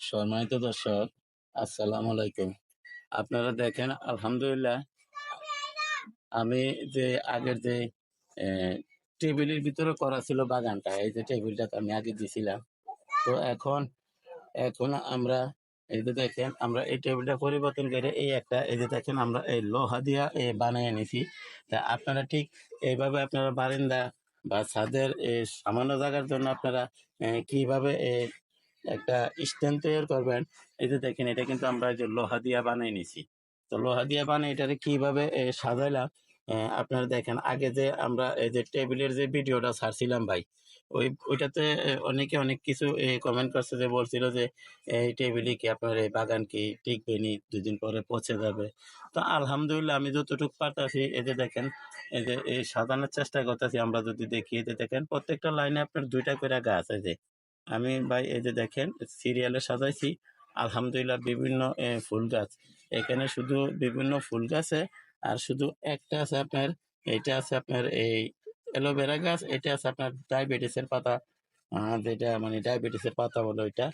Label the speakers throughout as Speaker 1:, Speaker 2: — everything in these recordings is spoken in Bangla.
Speaker 1: সম্মানিত দর্শক, আসসালামু আলাইকুম। আপনারা দেখেন, আলহামদুলিল্লাহ, আমি যে আগের যে টেবিলের ভিতরে করা ছিল বাগানটা, এই যে টেবিলটা আমি আগে দিছিলাম। তো এখন এখন আমরা, এই যে দেখেন, আমরা এই টেবিলটা পরিবর্তন করে এই একটা, এই যে দেখেন, আমরা এই লোহা দিয়া এই বানিয়ে নিছি। তা আপনারা ঠিক এইভাবে আপনারা বারান্দা বা ছাদের সামান্য জায়গার জন্য আপনারা কীভাবে একটা স্ট্যান্ড তৈরি করবেন। এই যে দেখেন, এটা কিন্তু আমরা যে লোহা দিয়া বানিয়ে নিছি। তো লোহা দিয়া বানিয়ে এটাকে কীভাবে সাজাইলাম? আপনারা দেখেন, আগে যে আমরা এই যে টেবিলের যে ভিডিওটা ছাড়ছিলাম ভাই, ওই, ওইটাতে অনেকে অনেক কিছু কমেন্ট করছে যে, বলছিল যে এই টেবিলে কি আপনার এই বাগান কি টিকবে নি? দুদিন পরে পচে যাবে। তো আলহামদুলিল্লাহ আমি যতটুকু পারতাছি, এই যে দেখেন, এই যে এই সাজানোর চেষ্টা করতেছি। আমরা যদি দেখি, এই যে দেখেন, প্রত্যেকটা লাইনে আপনার দুইটা করে গাছ আছে আমি ভাই এই যে দেখেন, সিরিয়ালে সাজাইছি। আলহামদুলিল্লাহ বিভিন্ন ফুল গাছ। এখানে শুধু বিভিন্ন ফুল গাছে, আর শুধু একটা আছে আপনার, এটা আছে আপনার এই অ্যালোভেরা গাছ, এটা আছে আপনার ডায়াবেটিসের পাতা। যেটা মানে ডায়াবেটিসের পাতা বলে ওইটা।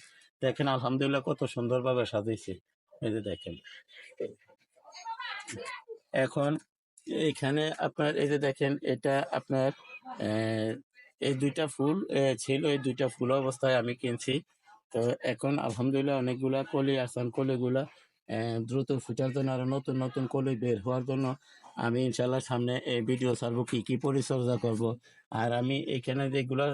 Speaker 1: দেখেন, আলহামদুলিল্লাহ কত সুন্দরভাবে সাজাইছে। এই যে দেখেন। এখন এখানে আপনার, এই যে দেখেন, এটা আপনার এই দুইটা ফুল ছিল এই দুইটা ফুল অবস্থায় আমি কিনছি। তো এখন আলহামদুলিল্লাহ অনেকগুলা কলি আসান কলিগুলা দ্রুত ফুটার জন্য আরও নতুন নতুন কলি বের হওয়ার জন্য আমি ইনশাল্লাহ সামনে এই ভিডিও ছাড়বো কি কি পরিচর্যা করব। আর আমি এখানে যেগুলো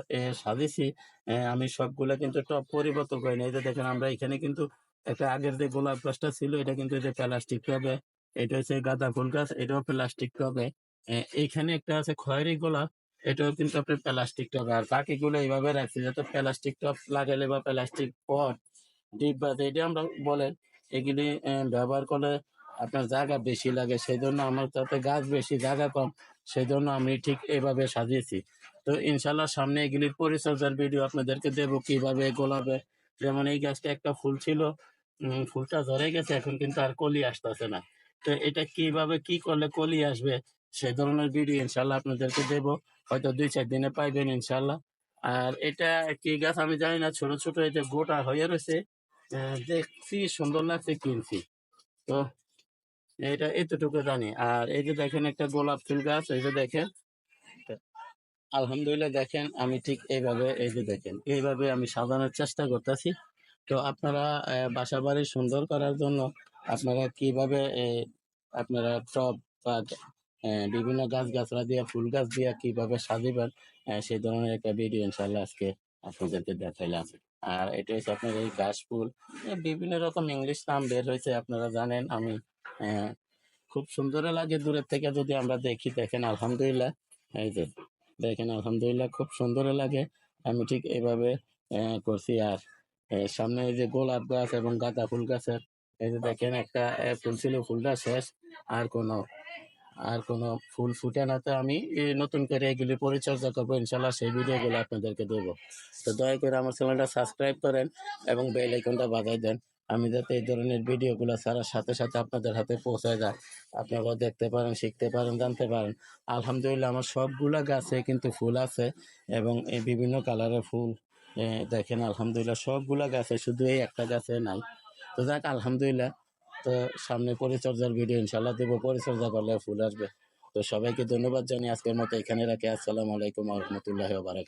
Speaker 1: আহ, আমি সবগুলা কিন্তু টপ পরিবর্তন করি না এই যে দেখেন আমরা এখানে কিন্তু একটা আগের যে গোলাপ গাছটা ছিল এটা কিন্তু যে প্লাস্টিক টবে এটা হচ্ছে গাঁদা ফুল গাছ এটাও প্লাস্টিক টবে। আহ, এইখানে একটা আছে খয়েরি গোলাপ এটাও কিন্তু আপনি প্লাস্টিক টব আর বাকিগুলো এইভাবে রাখছি যাতে প্লাস্টিক টব লাগালে বা প্লাস্টিক পট ডিব্বা যেটা আমরা বলেন, এগুলি ব্যবহার করলে আপনার জায়গা বেশি লাগে। সেই জন্য আমার তাতে গাছ বেশি, জায়গা কম। সেই জন্য আমি ঠিক এইভাবে সাজিয়েছি। তো ইনশাল্লাহ সামনে এগুলির পরিচর্যার ভিডিও আপনাদেরকে দেবো কীভাবে গোলাপে। যেমন এই গাছটা একটা ফুল ছিল ফুলটা ধরে গেছে, এখন কিন্তু আর কলি আসতেছে না। তো এটা কীভাবে কি করলে কলি আসবে সেই ধরনের ভিডিও ইনশাল্লাহ আপনাদেরকে দেবো। হয়তো দুই চার দিনে পাইবেন ইনশাল্লাহ। আর এটা কি গাছ আমি জানি না, ছোট ছোট যে গোটা হয়ে রয়েছে। দেখছি, সুন্দর লাগছে, কিনছি। তো এটা এতটুকু জানি। আর এই যে দেখেন একটা গোলাপ ফুল গাছ, এই যে দেখেন। আলহামদুলিল্লাহ দেখেন, আমি ঠিক এইভাবে এই যে দেখেন, এইভাবে আমি সাজানোর চেষ্টা করতেছি। তো আপনারা বাসা বাড়ি সুন্দর করার জন্য আপনারা কীভাবে আপনারা টব বা বিভিন্ন গাছ গাছরা দিয়ে ফুল গাছ দিয়ে কীভাবে সাজিবেন আহ, সেই ধরনের একটা ভিডিও ইনশাল্লাহ আজকে আপনাদেরকে দেখাইলাম। আর এটা হচ্ছে আপনার এই ঘাস ফুল বিভিন্ন রকম ইংলিশ নাম বের হয়েছে আপনারা জানেন আমি খুব সুন্দর লাগে দূরের থেকে যদি আমরা দেখি দেখেন আলহামদুলিল্লাহ এই যে দেখেন আলহামদুলিল্লাহ খুব সুন্দর লাগে আমি ঠিক এইভাবে করছি। আর সামনে এই যে গোলাপ গাছ এবং গাঁদা ফুল গাছের এই যে দেখেন একটা ফুল ছিল ফুলটা শেষ আর কোনো আর কোনো ফুল ফুটে না, তো আমি নতুন করে এগুলি পরিচর্যা করব। ইনশাল্লাহ সেই ভিডিওগুলো আপনাদেরকে দেবো। তো দয়া করে আমার চ্যানেলটা সাবস্ক্রাইব করেন এবং বেল আইকনটা বাজাই দেন। আমি যাতে এই ধরনের ভিডিওগুলো ছাড়ার সাথে সাথে আপনাদের হাতে পৌঁছায় যায়। আপনারাও দেখতে পারেন, শিখতে পারেন, জানতে পারেন। আলহামদুলিল্লাহ আমার সবগুলো গাছে কিন্তু ফুল আছে এবং এই বিভিন্ন কালারের ফুল দেখেন আলহামদুলিল্লাহ সবগুলা গাছে শুধু এই একটা গাছে নাই। তো যাক, আলহামদুলিল্লাহ। তো সামনে পরিচর্যার ভিডিও ইনশাল্লাহ দেবো। পরিচর্যা করলে ফুল আসবে। তো সবাইকে ধন্যবাদ জানিয়ে আজকের মতো এখানে রাখি। আসসালামু আলাইকুম রহমতুল্লাহ বারাকাত